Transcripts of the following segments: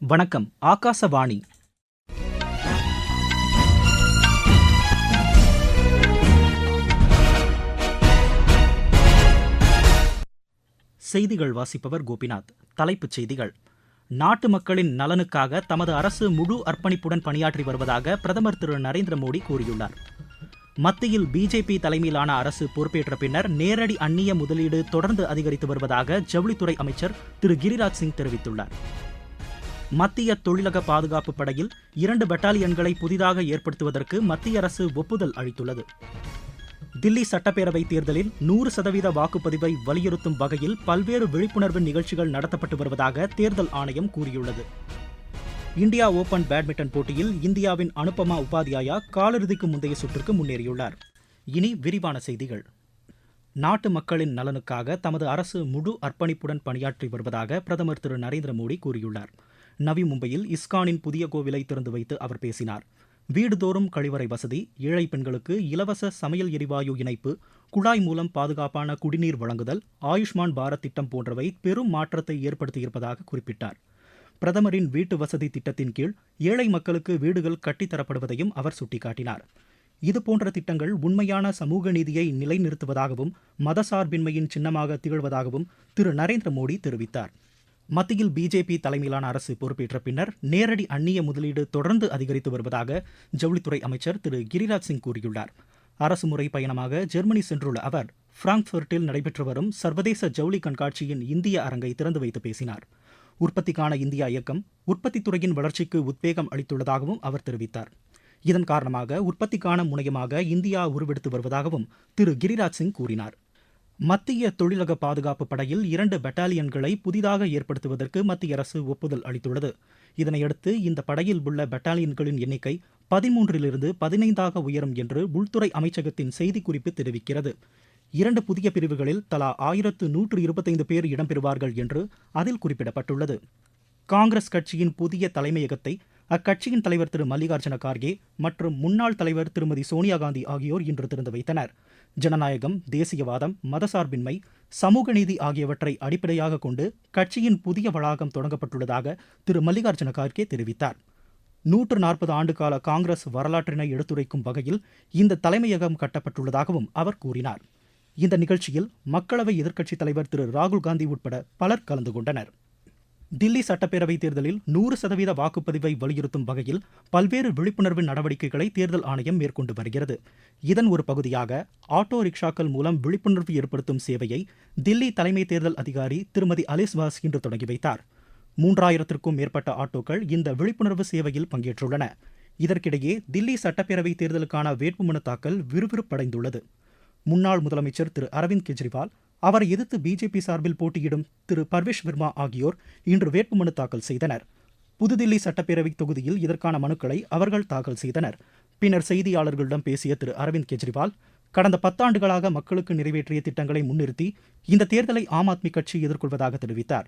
வணக்கம் ஆகாசவாணி. செய்திகள் வாசிப்பவர் கோபிநாத். தலைப்புச் செய்திகள். நாட்டு மக்களின் நலனுக்காக தமது அரசு முழு அர்ப்பணிப்புடன் பணியாற்றி வருவதாக பிரதமர் திரு நரேந்திர மோடி கூறியுள்ளார். மத்தியில் பிஜேபி தலைமையிலான அரசு பொறுப்பேற்ற பின்னர் நேரடி அந்நிய முதலீடு தொடர்ந்து அதிகரித்து வருவதாக ஜவுளித்துறை அமைச்சர் திரு கிரிராஜ் சிங் தெரிவித்துள்ளார். மத்திய தொழிலக பாதுகாப்பு படையில் இரண்டு பெட்டாலியன்களை புதிதாக ஏற்படுத்துவதற்கு மத்திய அரசு ஒப்புதல் அளித்துள்ளது. தில்லி சட்டப்பேரவை தேர்தலில் நூறு சதவீத வாக்குப்பதிவை வலியுறுத்தும் வகையில் பல்வேறு விழிப்புணர்வு நிகழ்ச்சிகள் நடத்தப்பட்டு வருவதாக தேர்தல் ஆணையம் கூறியுள்ளது. இந்தியா ஓபன் பேட்மிண்டன் போட்டியில் இந்தியாவின் அனுபமா உபாத்யாயா காலிறுதிக்கு முந்தைய சுற்றுக்கு முன்னேறியுள்ளார். இனி விரிவான செய்திகள். நாட்டு மக்களின் நலனுக்காக தமது அரசு முழு அர்ப்பணிப்புடன் பணியாற்றி வருவதாக பிரதமர் திரு நரேந்திர மோடி கூறியுள்ளார். நவி மும்பையில் இஸ்கானின் புதிய கோவிலை திறந்து வைத்து அவர் பேசினார். வீடுதோறும் கழிவறை வசதி ஏழை பெண்களுக்கு இலவச சமையல் எரிவாயு இணைப்பு குழாய் மூலம் பாதுகாப்பான குடிநீர் வழங்குதல் ஆயுஷ்மான் பாரத் திட்டம் போன்றவை பெரும் மாற்றத்தை ஏற்படுத்தியிருப்பதாக குறிப்பிட்டார். பிரதமரின் வீட்டு வசதி திட்டத்தின் கீழ் ஏழை மக்களுக்கு வீடுகள் கட்டித்தரப்படுவதையும் அவர் சுட்டிக்காட்டினார். இதுபோன்ற திட்டங்கள் உண்மையான சமூக நீதியை நிலைநிறுத்துவதாகவும் மதசார்பின்மையின் சின்னமாக திகழ்வதாகவும் திரு. நரேந்திர மோடி தெரிவித்தார். மத்தியில் பிஜேபி தலைமையிலான அரசு பொறுப்பேற்ற பின்னர் நேரடி அந்நிய முதலீடு தொடர்ந்து அதிகரித்து வருவதாக ஜவுளித்துறை அமைச்சர் திரு கிரிராஜ் சிங் கூறியுள்ளார். அரசு முறை பயணமாக ஜெர்மனி சென்றுள்ள அவர் பிராங்க்ஃபர்ட்டில் நடைபெற்று வரும் சர்வதேச ஜவுளி கண்காட்சியின் இந்திய அரங்கை திறந்து வைத்து பேசினார். உற்பத்திக்கான இந்தியா இயக்கம் உற்பத்தித் துறையின் வளர்ச்சிக்கு உத்வேகம் அளித்துள்ளதாகவும் அவர் தெரிவித்தார். இதன் காரணமாக உற்பத்திக்கான முனையமாக இந்தியா உருவெடுத்து வருவதாகவும் திரு கிரிராஜ் சிங் கூறினார். மத்திய தொழிலக பாதுகாப்பு படையில் இரண்டு பெட்டாலியன்களை புதிதாக ஏற்படுத்துவதற்கு மத்திய அரசு ஒப்புதல் அளித்துள்ளது. இதனையடுத்து இந்த படையில் உள்ள பெட்டாலியன்களின் எண்ணிக்கை பதிமூன்றிலிருந்து பதினைந்தாக உயரும் என்று உள்துறை அமைச்சகத்தின் செய்திக்குறிப்பு தெரிவிக்கிறது. இரண்டு புதிய பிரிவுகளில் தலா ஆயிரத்து நூற்று இருபத்தைந்து பேர் இடம்பெறுவார்கள் என்று அதில் குறிப்பிடப்பட்டுள்ளது. காங்கிரஸ் கட்சியின் புதிய தலைமையகத்தை அக்கட்சியின் தலைவர் திரு. மல்லிகார்ஜுன கார்கே மற்றும் முன்னாள் தலைவர் திருமதி சோனியா காந்தி ஆகியோர் இன்று திறந்து வைத்தனர். ஜனநாயகம் தேசியவாதம் மதசார்பின்மை சமூக நீதி ஆகியவற்றை அடிப்படையாக கொண்டு கட்சியின் புதிய வளாகம் தொடங்கப்பட்டுள்ளதாக திரு. மல்லிகார்ஜுன கார்கே தெரிவித்தார். நூற்று நாற்பது ஆண்டுகால காங்கிரஸ் வரலாற்றினை எடுத்துரைக்கும் வகையில் இந்த தலைமையகம் கட்டப்பட்டுள்ளதாகவும் அவர் கூறினார். இந்த நிகழ்ச்சியில் மக்களவை எதிர்க்கட்சித் தலைவர் திரு. ராகுல் காந்தி உட்பட பலர் கலந்து கொண்டனர். தில்லி சட்டப்பேரவைத் தேர்தலில் நூறு சதவீத வாக்குப்பதிவை வலியுறுத்தும் வகையில் பல்வேறு விழிப்புணர்வு நடவடிக்கைகளை தேர்தல் ஆணையம் மேற்கொண்டு வருகிறது. இதன் ஒரு பகுதியாக ஆட்டோ ரிக்ஷாக்கள் மூலம் விழிப்புணர்வு ஏற்படுத்தும் சேவையை தில்லி தலைமை தேர்தல் அதிகாரி திருமதி அலிஸ்வாஸ் இன்று தொடங்கி வைத்தார். மூன்றாயிரத்திற்கும் மேற்பட்ட ஆட்டோக்கள் இந்த விழிப்புணர்வு சேவையில் பங்கேற்றுள்ளன. இதற்கிடையே தில்லி சட்டப்பேரவை தேர்தலுக்கான வேட்புமனு தாக்கல் விறுவிறுப்படைந்துள்ளது. முன்னாள் முதலமைச்சர் திரு அரவிந்த் கெஜ்ரிவால் அவரை எதிர்த்து பிஜேபி சார்பில் போட்டியிடும் திரு பர்வேஷ் வர்மா ஆகியோர் இன்று வேட்புமனு தாக்கல் செய்தனர். புதுதில்லி சட்டப்பேரவை தொகுதியில் இதற்கான மனுக்களை அவர்கள் தாக்கல் செய்தனர். பின்னர் செய்தியாளர்களிடம் பேசிய திரு அரவிந்த் கெஜ்ரிவால் கடந்த பத்தாண்டுகளாக மக்களுக்கு நிறைவேற்றிய திட்டங்களை முன்னிறுத்தி இந்த தேர்தலை ஆம் ஆத்மி கட்சி எதிர்கொள்வதாக தெரிவித்தார்.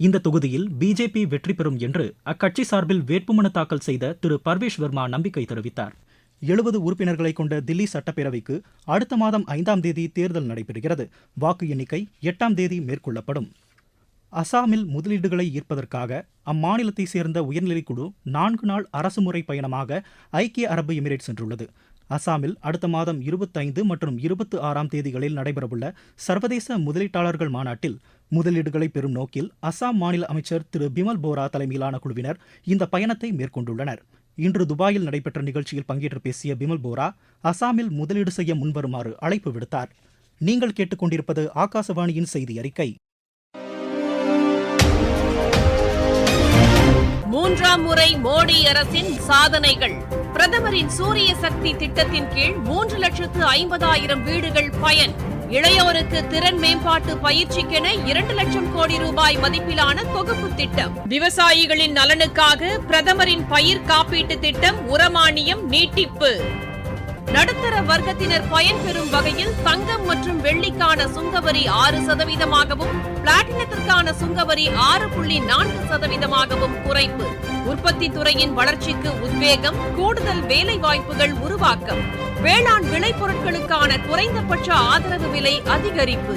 இந்த தொகுதியில் பிஜேபி வெற்றி பெறும் என்று அக்கட்சி சார்பில் வேட்புமனு தாக்கல் செய்த திரு பர்வேஷ் வர்மா நம்பிக்கை தெரிவித்தார். எழுபது உறுப்பினர்களை கொண்ட தில்லி சட்டப்பேரவைக்கு அடுத்த மாதம் ஐந்தாம் தேதி தேர்தல் நடைபெறுகிறது. வாக்கு எண்ணிக்கை எட்டாம் தேதி மேற்கொள்ளப்படும். அசாமில் முதலீடுகளை ஈர்ப்பதற்காக அம்மாநிலத்தைச் சேர்ந்த உயர்நிலைக்குழு நான்கு நாள் அரசுமுறை பயணமாக ஐக்கிய அரபு எமிரேட் சென்றுள்ளது. அசாமில் அடுத்த மாதம் இருபத்தைந்து மற்றும் இருபத்தி ஆறாம் தேதிகளில் நடைபெறவுள்ள சர்வதேச முதலீட்டாளர்கள் மாநாட்டில் முதலீடுகளை பெறும் நோக்கில் அசாம் மாநில அமைச்சர் திரு பிமல் போரா தலைமையிலான குழுவினர் இந்த பயணத்தை மேற்கொண்டுள்ளனர். இன்று துபாயில் நடைபெற்ற நிகழ்ச்சியில் பங்கேற்று பேசிய பிமல் போரா அசாமில் முதலீடு செய்ய முன்வருமாறு அழைப்பு விடுத்தார். நீங்கள் கேட்டுக்கொண்டிருப்பது ஆகாசவாணியின் செய்தி அறிக்கை. மூன்றாம் முறை மோடி அரசின் சாதனைகள். பிரதமரின் சூரிய சக்தி திட்டத்தின் கீழ் மூன்று லட்சத்து ஐம்பதாயிரம் வீடுகள் பயன். இளையோருக்கு திறன் மேம்பாட்டு பயிற்சிக்கென இரண்டு லட்சம் கோடி ரூபாய் மதிப்பிலான தொகுப்பு திட்டம். விவசாயிகளின் நலனுக்காக பிரதமரின் பயிர் காப்பீட்டு திட்டம் உரமானியம் நீட்டிப்பு. நடுத்தர வர்க்கத்தினர் பயன்பெறும் வகையில் தங்கம் மற்றும் வெள்ளிக்கான சுங்கவரி ஆறு சதவீதமாகவும் பிளாட்டினத்திற்கான சுங்கவரி ஆறு புள்ளி நான்கு சதவீதமாகவும் குறைப்பு. உற்பத்தி துறையின் வளர்ச்சிக்கு உத்வேகம் கூடுதல் வேலை வாய்ப்புகள் உருவாக்கம். வேளாண் விளைபொருட்களுக்கான குறைந்தபட்ச ஆதரவு விலை அதிகரிப்பு.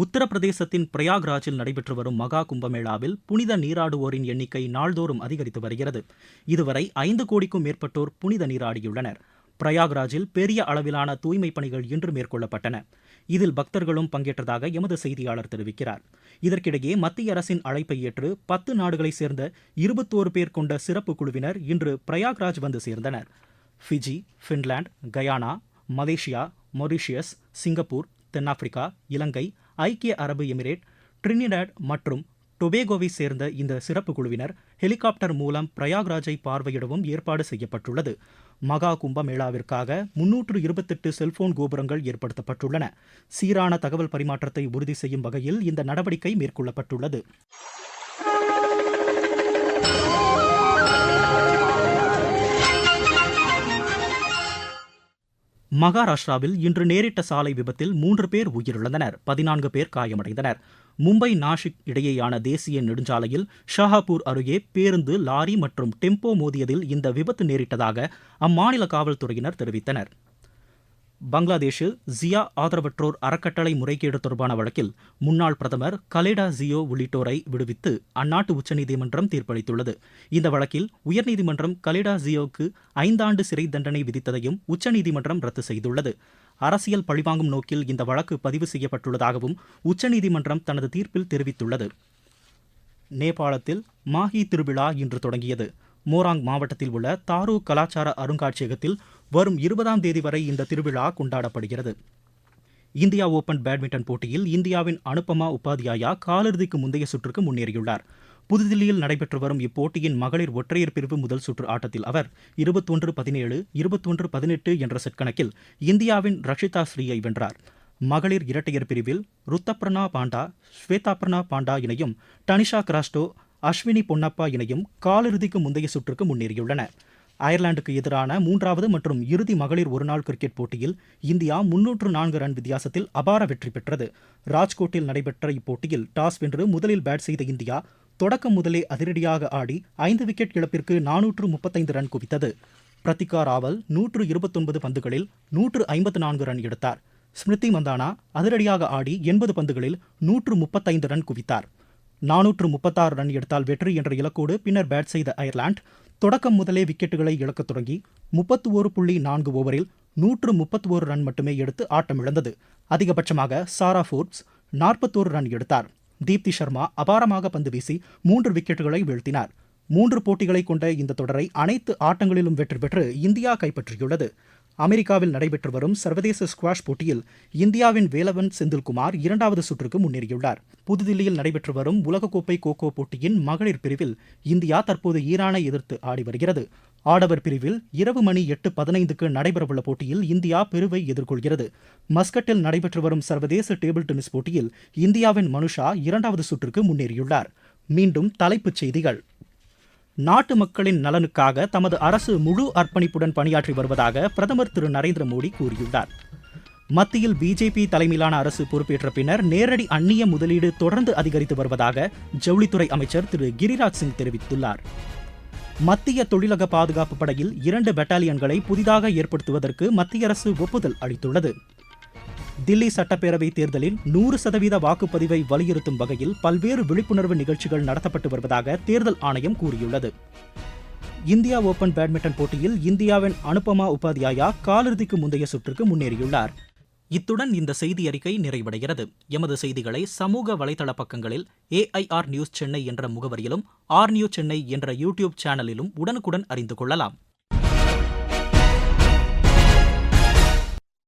உத்தரப்பிரதேசத்தின் பிரயாக்ராஜில் நடைபெற்று வரும் மகா கும்பமேளாவில் புனித நீராடுவோரின் எண்ணிக்கை நாள்தோறும் அதிகரித்து வருகிறது. இதுவரை ஐந்து கோடிக்கும் மேற்பட்டோர் புனித நீராடியுள்ளனர். பிரயாக்ராஜில் பெரிய அளவிலான தூய்மைப் பணிகள் இன்று மேற்கொள்ளப்பட்டன. இதில் பக்தர்களும் பங்கேற்றதாக எமது செய்தியாளர் தெரிவிக்கிறார். இதற்கிடையே மத்திய அரசின் அழைப்பை ஏற்று பத்து நாடுகளைச் சேர்ந்த இருபத்தோரு பேர் கொண்ட சிறப்பு குழுவினர் இன்று பிரயாக்ராஜ் வந்து சேர்ந்தனர். Fiji Finland Guyana Malaysia Mauritius Singapore தென்னாப்பிரிக்கா இலங்கை ஐக்கிய அரபு எமிரேட் ட்ரினிடாட் மற்றும் டொபேகோவை சேர்ந்த இந்த சிறப்பு குழுவினர் ஹெலிகாப்டர் மூலம் பிரயாக்ராஜை பார்வையிடவும் ஏற்பாடு செய்யப்பட்டுள்ளது. மகா கும்பமேளாவிற்காக முன்னூற்று இருபத்தெட்டு செல்போன் கோபுரங்கள் ஏற்படுத்தப்பட்டுள்ளன. சீரான தகவல் பரிமாற்றத்தை உறுதி செய்யும் வகையில் இந்த நடவடிக்கை மேற்கொள்ளப்பட்டுள்ளது. மகாராஷ்டிராவில் இன்று நேரிட்ட சாலை விபத்தில் மூன்று பேர் உயிரிழந்தனர் பதினான்கு பேர் காயமடைந்தனர். மும்பை நாஷிக் இடையேயான தேசிய நெடுஞ்சாலையில் ஷாஹாப்பூர் அருகே பேருந்து லாரி மற்றும் டெம்போ மோதியதில் இந்த விபத்து நேரிட்டதாக அம்மாநில காவல்துறையினர் தெரிவித்தனர். பங்களாதேஷில் ஜியா ஆதரவற்றோர் அறக்கட்டளை முறைகேடு தொடர்பான வழக்கில் முன்னாள் பிரதமர் கலேடா ஜியோ உள்ளிட்டோரை விடுவித்து அந்நாட்டு உச்சநீதிமன்றம் தீர்ப்பளித்துள்ளது. இந்த வழக்கில் உயர்நீதிமன்றம் கலேடா ஜியோவுக்கு ஐந்தாண்டு சிறை தண்டனை விதித்ததையும் உச்சநீதிமன்றம் ரத்து செய்துள்ளது. அரசியல் பழிவாங்கும் நோக்கில் இந்த வழக்கு பதிவு செய்யப்பட்டுள்ளதாகவும் உச்சநீதிமன்றம் தனது தீர்ப்பில் தெரிவித்துள்ளது. நேபாளத்தில் மாஹி திருவிழா இன்று தொடங்கியது. மோராங் மாவட்டத்தில் உள்ள தாரு கலாச்சார அருங்காட்சியகத்தில் வரும் இருபதாம் தேதி வரை இந்த திருவிழா கொண்டாடப்படுகிறது. இந்தியா ஓபன் பேட்மிண்டன் போட்டியில் இந்தியாவின் அனுபமா உபாத்யாயா காலிறுதிக்கு முந்தைய சுற்றுக்கு முன்னேறியுள்ளார். புதுதில்லியில் நடைபெற்று வரும் இப்போட்டியின் மகளிர் ஒற்றையர் பிரிவு முதல் சுற்று ஆட்டத்தில் அவர் இருபத்தொன்று பதினேழு இருபத்தொன்று பதினெட்டு என்ற செட் கணக்கில் இந்தியாவின் ரஷிதா ஸ்ரீயை வென்றார். மகளிர் இரட்டையர் பிரிவில் ருத்தப்ரணா பாண்டா ஸ்வேதாப்ரணா பாண்டா இணையும் டனிஷா கிராஸ்டோ அஸ்வினி பொன்னப்பா இணையும் காலிறுதிக்கு முந்தைய சுற்றுக்கு முன்னேறியுள்ளன. அயர்லாந்துக்கு எதிரான மூன்றாவது மற்றும் இறுதி மகளிர் ஒருநாள் கிரிக்கெட் போட்டியில் இந்தியா முன்னூற்று நான்கு ரன் வித்தியாசத்தில் அபார வெற்றி பெற்றது. ராஜ்கோட்டில் நடைபெற்ற இப்போட்டியில் டாஸ் வென்று முதலில் பேட் செய்த இந்தியா தொடக்கம் முதலே அதிரடியாக ஆடி ஐந்து விக்கெட் இழப்பிற்கு நானூற்று முப்பத்தைந்து ரன் குவித்தது. பிரத்திகா ராவல் நூற்று இருபத்தொன்பது பந்துகளில் நூற்று ஐம்பத்து நான்கு ரன் எடுத்தார். ஸ்மிருதி மந்தானா அதிரடியாக ஆடி எண்பது பந்துகளில் நூற்று முப்பத்தைந்து ரன் குவித்தார். நானூற்று முப்பத்தாறு ரன் எடுத்தால் வெற்றி என்ற இலக்கோடு பின்னர் பேட் செய்த அயர்லாந்து தொடக்கம் முதலே விக்கெட்டுகளை இழக்கத் தொடங்கி முப்பத்து ஒரு புள்ளி நான்கு ஓவரில் நூற்று முப்பத்தி ஒரு ரன் மட்டுமே எடுத்து ஆட்டமிழந்தது. அதிகபட்சமாக சாரா ஃபோர்ப்ஸ் நாற்பத்தோரு ரன் எடுத்தார். தீப்தி சர்மா அபாரமாக பந்து வீசி மூன்று விக்கெட்டுகளை வீழ்த்தினார். மூன்று போட்டிகளை கொண்ட இந்த தொடரை அனைத்து ஆட்டங்களிலும் வெற்றி பெற்று இந்தியா கைப்பற்றியுள்ளது. அமெரிக்காவில் நடைபெற்று வரும் சர்வதேச ஸ்குவாஷ் போட்டியில் இந்தியாவின் வேலவன் செந்தில்குமார் இரண்டாவது சுற்றுக்கு முன்னேறியுள்ளார். புதுதில்லியில் நடைபெற்று வரும் உலகக்கோப்பை கோகோ போட்டியின் மகளிர் பிரிவில் இந்தியா தற்போது ஈரானை எதிர்த்து ஆடி வருகிறது. ஆடவர் பிரிவில் இரவு மணி எட்டு பதினைந்துக்கு நடைபெறவுள்ள போட்டியில் இந்தியா பெருவை எதிர்கொள்கிறது. மஸ்கட்டில் நடைபெற்று வரும் சர்வதேச டேபிள் டென்னிஸ் போட்டியில் இந்தியாவின் மனுஷா இரண்டாவது சுற்றுக்கு முன்னேறியுள்ளார். மீண்டும் தலைப்புச் செய்திகள். நாட்டு மக்களின் நலனுக்காக தமது அரசு முழு அர்ப்பணிப்புடன் பணியாற்றி வருவதாக பிரதமர் திரு நரேந்திர மோடி கூறியுள்ளார். மத்தியில் பிஜேபி தலைமையிலான அரசு பொறுப்பேற்ற பின்னர் நேரடி அந்நிய முதலீடு தொடர்ந்து அதிகரித்து வருவதாக ஜவுளித்துறை அமைச்சர் திரு கிரிராஜ் சிங் தெரிவித்துள்ளார். மத்திய தொழிலக பாதுகாப்பு படையில் இரண்டு பெட்டாலியன்களை புதிதாக ஏற்படுத்துவதற்கு மத்திய அரசு ஒப்புதல் அளித்துள்ளது. தில்லி சட்டப்பேரவை தேர்தலில் நூறு சதவீத வாக்குப்பதிவை வலியுறுத்தும் வகையில் பல்வேறு விழிப்புணர்வு நிகழ்ச்சிகள் நடத்தப்பட்டு வருவதாக தேர்தல் ஆணையம் கூறியுள்ளது. இந்தியா ஓபன் பேட்மிண்டன் போட்டியில் இந்தியாவின் அனுபமா உபாத்யாயா காலிறுதிக்கு முந்தைய சுற்றுக்கு முன்னேறியுள்ளார். இத்துடன் இந்த செய்தி அறிக்கை நிறைவடைகிறது. எமது செய்திகளை சமூக வலைதள பக்கங்களில் ஏஐஆர் நியூஸ் சென்னை என்ற முகவரியிலும் ஆர் நியூஸ் சென்னை என்ற யூடியூப் சேனலிலும் உடனுக்குடன் அறிந்து கொள்ளலாம்.